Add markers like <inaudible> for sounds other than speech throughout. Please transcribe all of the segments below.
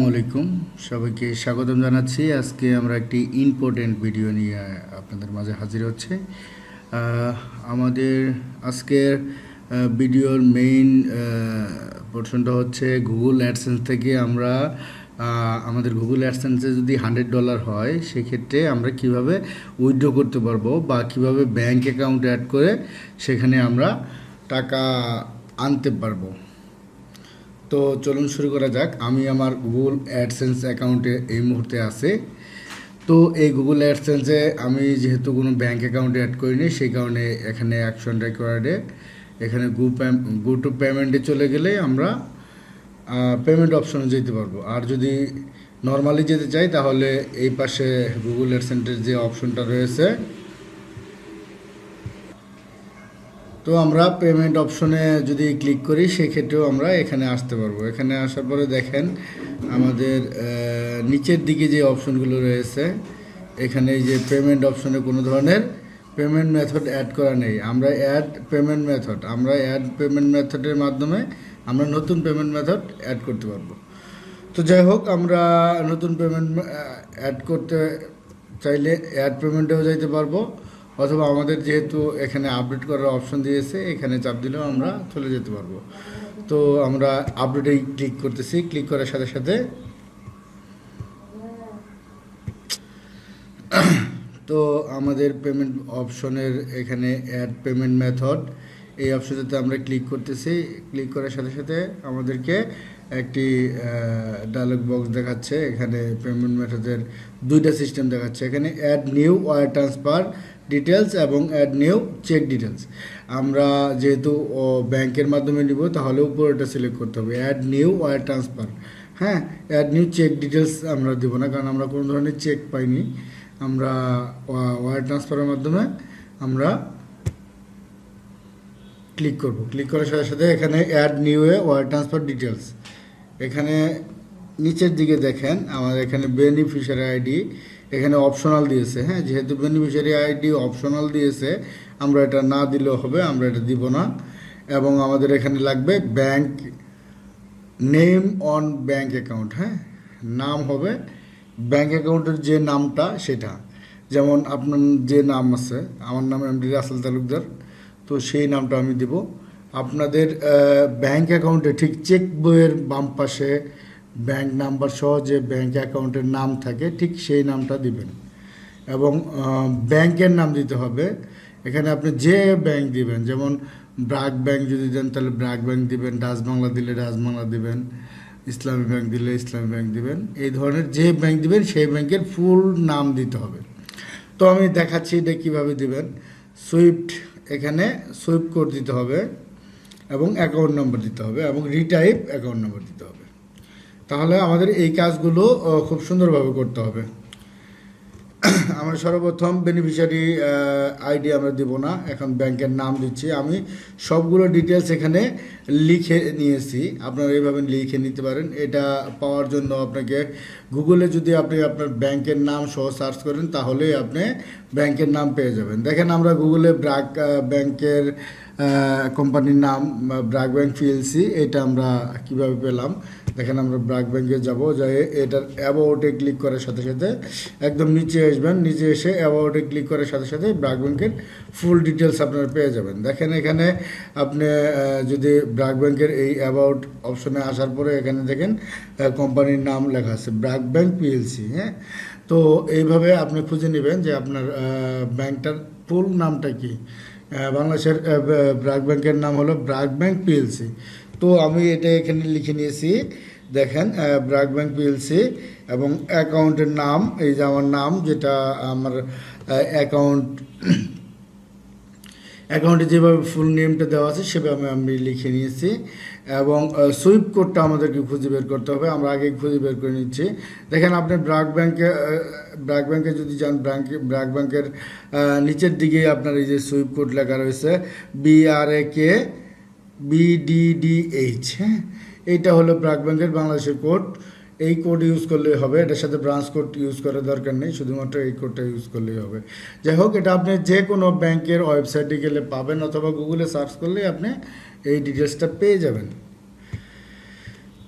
আসসালামু আলাইকুম। সবাইকে স্বাগতম জানাচ্ছি। আজকে আমরা একটি ইম্পর্টেন্ট ভিডিও নিয়ে আপনাদের মাঝে হাজির হচ্ছে। আমাদের আজকের ভিডিওর মেইন পোর্শনটা হচ্ছে গুগল অ্যাডসেন্স থেকে আমরা আমাদের গুগল অ্যাডসেন্সে যদি হান্ড্রেড ডলার হয়, সেক্ষেত্রে আমরা কীভাবে উইথড্র করতে পারব বা কীভাবে ব্যাংক অ্যাকাউন্ট অ্যাড করে সেখানে আমরা টাকা আনতে পারব। তো চলুন শুরু করা যাক। আমি আমার গুগল অ্যাডসেন্স অ্যাকাউন্টে এই মুহূর্তে আছে। তো এই গুগল অ্যাডসেন্সে আমি যেহেতু কোনো ব্যাঙ্ক অ্যাকাউন্টে অ্যাড করিনি, সেই কারণে এখানে অ্যাকশন রেকোয়ার্ডে এখানে গু গু টু পেমেন্টে চলে গেলে আমরা পেমেন্ট অপশনে যেতে পারব। আর যদি নর্মালি যেতে চাই, তাহলে এই পাশে গুগল অ্যাডসেন্সের যে অপশনটা রয়েছে তো আমরা পেমেন্ট অপশনে যদি ক্লিক করি, সেক্ষেত্রেও আমরা এখানে আসতে পারব। এখানে আসার পরে দেখেন, আমাদের নিচের দিকে যে অপশনগুলো রয়েছে, এখানে যে পেমেন্ট অপশনে কোনো ধরনের পেমেন্ট মেথড অ্যাড করা নেই। আমরা অ্যাড পেমেন্ট মেথড আমরা অ্যাড পেমেন্ট মেথডের মাধ্যমে আমরা নতুন পেমেন্ট মেথড অ্যাড করতে পারব। তো যাই হোক, আমরা নতুন পেমেন্ট অ্যাড করতে চাইলে অ্যাড পেমেন্টেও যাইতে পারব। অথবা আমাদের যেহেতু এখানে আপডেট করার অপশন দিয়েছে, এখানে চাপ দিলেও আমরা চলে যেতে পারব। তো আমরা আপডেটেই ক্লিক করতেছি ক্লিক করার সাথে সাথে <coughs> তো আমাদের পেমেন্ট অপশনের এখানে অ্যাড পেমেন্ট মেথড এই অপশনটাতে আমরা ক্লিক করতেছি। ক্লিক করার সাথে সাথে আমাদেরকে একটি ডায়লগ বক্স দেখাচ্ছে। এখানে পেমেন্ট মেথডের দুইটা সিস্টেম দেখাচ্ছে। এখানে add new wire transfer details এবং অ্যাড নিউ চেক ডিটেলস আমরা যেহেতু ব্যাংকের মাধ্যমে নিব তাহলে উপরেটা সিলেক্ট করতে হবে। অ্যাড নিউ ওয়ার ট্রান্সফার হ্যাঁ অ্যাড নিউ চেক ডিটেলস আমরা দেবো না, কারণ আমরা কোনো ধরনের চেক পাইনি। আমরা ওয়ার ট্রান্সফারের মাধ্যমে আমরা ক্লিক করব। ক্লিক করার সাথে সাথে এখানে add new a wire transfer details এখানে নিচের দিকে দেখেন, আমাদের এখানে বেনিফিশিয়ারি আইডি এখানে অপশনাল দিয়েছে। হ্যাঁ যেহেতু বেনিফিশিয়ারি আইডি অপশনাল দিয়েছে, আমরা এটা না দিলেও হবে, আমরা এটা দিব না। এবং আমাদের এখানে লাগবে bank name on bank account হ্যাঁ? নাম হবে ব্যাংক অ্যাকাউন্টের যে নামটা সেটা। যেমন আপনার যে নাম আছে, আমার নাম এমডি রাসেল তালুকদার, তো সেই নামটা আমি দেব। আপনাদের ব্যাংক অ্যাকাউন্টে ঠিক চেক বইয়ের বাম পাশে ব্যাংক নাম্বার সহ যে ব্যাংক অ্যাকাউন্টের নাম থাকে, ঠিক সেই নামটা দিবেন। এবং ব্যাংকের নাম দিতে হবে। এখানে আপনি যে ব্যাংক দিবেন, যেমন ব্রাক ব্যাংক যদি দেন, তাহলে ব্রাক ব্যাংক দিবেন, ডাচ বাংলা দিলে ডাচ বাংলা দিবেন, ইসলামী ব্যাংক দিলে ইসলামী ব্যাংক দিবেন, এই ধরনের যে ব্যাংক দিবেন, সেই ব্যাংকের ফুল নাম দিতে হবে। তো আমি দেখাচ্ছি এটা কীভাবে দিবেন। সুইফট, এখানে সুইফট কোড দিতে হবে এবং অ্যাকাউন্ট নম্বর দিতে হবে এবং রিটাইপ অ্যাকাউন্ট নম্বর দিতে হবে। তাহলে আমাদের এই কাজগুলো খুব সুন্দরভাবে করতে হবে। আমরা সর্বপ্রথম বেনিফিশিয়ারি আইডি আমরা দিব না, এখন ব্যাংকের নাম দিচ্ছি। আমি সবগুলো ডিটেলস এখানে লিখে নিয়েছি। আপনারা এইভাবে লিখে নিতে পারেন। এটা পাওয়ার জন্য আপনাকে গুগলে যদি আপনি আপনার ব্যাংকের নাম সহ সার্চ করেন তাহলে আপনি ব্যাংকের নাম পেয়ে যাবেন। দেখেন আমরা গুগলে ব্রাক ব্যাংকের কোম্পানির নাম ব্রাক ব্যাংক পিএলসি এটা আমরা কীভাবে পেলাম? দেখেন আমরা ব্রাক ব্যাংকে যাব, যাই এটার অ্যাবাউটে ক্লিক করার সাথে সাথে একদম নিচে আসবেন, নিচে এসে অ্যাবাউটে ক্লিক করার সাথে সাথে ব্রাক ব্যাংকের ফুল ডিটেলস আপনারা পেয়ে যাবেন। দেখেন এখানে আপনি যদি ব্রাক ব্যাংকের এই অ্যাবাউট অপশনে আসার পরে এখানে দেখেন কোম্পানির নাম লেখা আছে ব্রাক ব্যাংক পিএলসি হ্যাঁ? তো এইভাবে আপনি খুঁজে নেবেন যে আপনার ব্যাংকটার ফুল নামটা কি। বাংলাদেশের ব্রাক ব্যাংকের নাম হলো ব্রাক ব্যাংক পিএলসি। তো আমি এটা এখানে লিখে নিয়েছি, দেখেন ব্রাক ব্যাংক পিএলসি এবং অ্যাকাউন্টের নাম, এই যে আমার নাম, যেটা আমার অ্যাকাউন্ট অ্যাকাউন্টে যেভাবে ফুল নেমটা দেওয়া আছে, সেভাবে আমি লিখে নিয়েছি। এবং সুইপ কোডটা আমাদেরকে খুঁজে বের করতে হবে। আমরা আগে খুঁজে বের করে নিচ্ছি। দেখেন, আপনি ব্রাক ব্যাংকে ব্রাক ব্যাংকে যদি যান ব্যাংকে ব্রাক ব্যাংকের নিচের দিকে আপনার এই যে সুইপ কোড লেখা রয়েছে বিআরএ কে বিডিডিএইচ হ্যাঁ? এইটা হলো ব্রাক ব্যাংকের বাংলাদেশের কোড এই কোড ইউজ করলেই হবে, এটার সাথে ব্রাঞ্চ কোড ইউজ করার দরকার নেই, শুধুমাত্র এই কোডটা ইউজ করলেই হবে। যাই হোক, এটা আপনি যে কোনো ব্যাংকের ওয়েবসাইটে গেলে পাবেন অথবা গুগলে সার্চ করলে আপনি এই ডিটেলসটা পেয়ে যাবেন।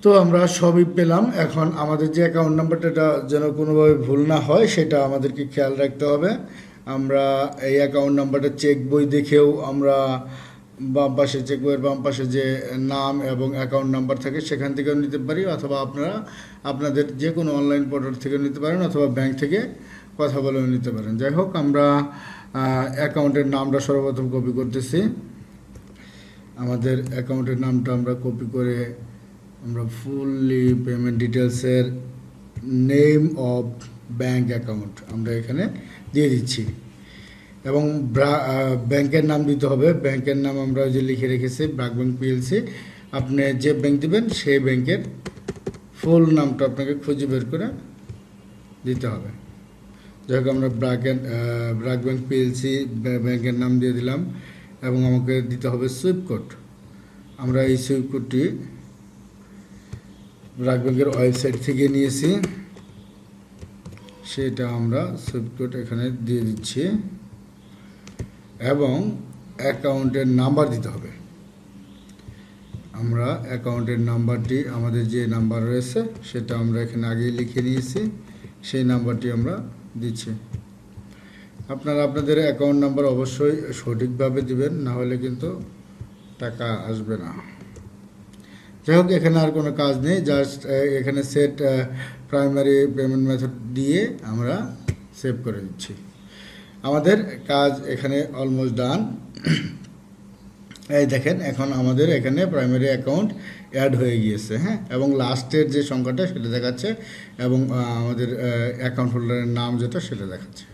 তো আমরা সবই পেলাম। এখন আমাদের যে অ্যাকাউন্ট নাম্বারটা এটা যেন কোনোভাবে ভুল না হয়, সেটা আমাদেরকে খেয়াল রাখতে হবে। আমরা এই অ্যাকাউন্ট নাম্বারটা চেক বই দেখেও আমরা বাম পাশে চেক বইয়ের বাম পাশে যে নাম এবং অ্যাকাউন্ট নাম্বার থাকে, সেখান থেকেও নিতে পারি অথবা আপনারা আপনাদের যে কোনো অনলাইন পোর্টাল থেকে নিতে পারেন অথবা ব্যাংক থেকে কথা বলেও নিতে পারেন। যাই হোক, আমরা অ্যাকাউন্টের নামটা সর্বপ্রথম কপি করতেছি। আমাদের অ্যাকাউন্টের নামটা আমরা কপি করে আমরা ফুললি পেমেন্ট ডিটেলসের নেম অফ ব্যাংক অ্যাকাউন্ট আমরা এখানে দিয়ে দিচ্ছি। এবং ব্যাংকের নাম দিতে হবে। ব্যাংকের নাম আমরা যে লিখে রেখেছি, ব্রাক ব্যাংক পিএলসি আপনি যে ব্যাংক দিবেন, সেই ব্যাংকের ফুল নামটা আপনাকে খুঁজে বের করে দিতে হবে। যাই হোক, আমরা ব্রাকের ব্রাক ব্যাংক পিএলসি ব্যাংকের নাম দিয়ে দিলাম এবং আমাকে দিতে হবে সুইপ কোড আমরা এই সুইপ কোডটি ব্রাক ব্যাংকের ওয়েবসাইট থেকে নিয়েছি। সেটা আমরা সুইপ কোড এখানে দিয়ে দিচ্ছি। এবং অ্যাকাউন্টের নাম্বার দিতে হবে। আমরা অ্যাকাউন্টের নাম্বারটি, আমাদের যে নাম্বার রয়েছে, সেটা আমরা এখানে আগেই লিখে নিয়েছি। সেই নাম্বারটি আমরা দিচ্ছি। আপনারা আপনাদের অ্যাকাউন্ট নাম্বার অবশ্যই সঠিকভাবে দিবেন, না হলে কিন্তু টাকা আসবে না। যাই হোক, এখানে আর কোনো কাজ নেই, জাস্ট এখানে সেট প্রাইমারি পেমেন্ট মেথড দিয়ে আমরা সেভ করে দিচ্ছি। আমাদের কাজ এখানে অলমোস্ট ডান এই দেখেন, এখন আমাদের এখানে প্রাইমারি অ্যাকাউন্ট অ্যাড হয়ে গিয়েছে হ্যাঁ? এবং লাস্টের যে সংখ্যাটা সেটা দেখাচ্ছে, এবং আমাদের অ্যাকাউন্ট হোল্ডারের নাম যেটা সেটা দেখাচ্ছে।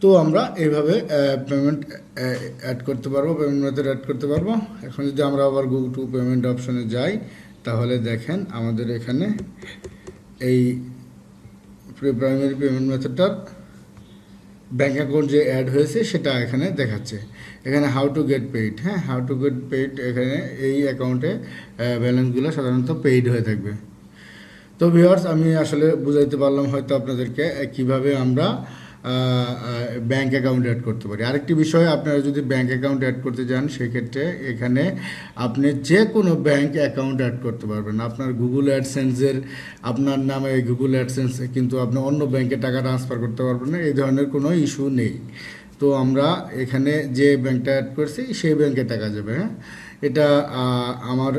তো আমরা এইভাবে পেমেন্ট অ্যাড করতে পারব পেমেন্ট মেথড অ্যাড করতে পারব। এখন যদি আমরা আবার গুগল টু পেমেন্ট অপশনে যাই, তাহলে দেখেন আমাদের এখানে এই প্রাইমারি পেমেন্ট মেথডটার ব্যাঙ্ক অ্যাকাউন্ট যে অ্যাড হয়েছে সেটা এখানে দেখাচ্ছে। এখানে হাউ টু গেট পেইড হ্যাঁ? হাউ টু গেট পেইড এখানে এই অ্যাকাউন্টে ব্যালেন্সগুলো সাধারণত পেইড হয়ে থাকবে। তো ভিওয়ার্স আমি আসলে বুঝাইতে পারলাম হয়তো আপনাদেরকে কীভাবে আমরা ব্যাংক অ্যাকাউন্ট অ্যাড করতে পারি। আরেকটি বিষয়, আপনারা যদি ব্যাংক অ্যাকাউন্ট অ্যাড করতে চান সেক্ষেত্রে এখানে আপনি যে কোনো ব্যাংক অ্যাকাউন্ট অ্যাড করতে পারবেন। আপনার গুগল অ্যাডসেন্সের আপনার নামে গুগল অ্যাডসেন্স কিন্তু আপনি অন্য ব্যাংকে টাকা ট্রান্সফার করতে পারবেন না, এই ধরনের কোনো ইস্যু নেই। তো আমরা এখানে যে ব্যাংকটা অ্যাড করছি, সেই ব্যাংকে টাকা যাবে হ্যাঁ? এটা আমার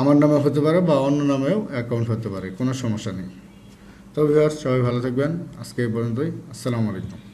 আমার নামে হতে পারে বা অন্য নামেও অ্যাকাউন্ট হতে পারে, কোনো সমস্যা নেই। তো ভিউয়ার্স সবাই ভালো থাকবেন। আজকে এই পর্যন্তই। আসসালামু আলাইকুম।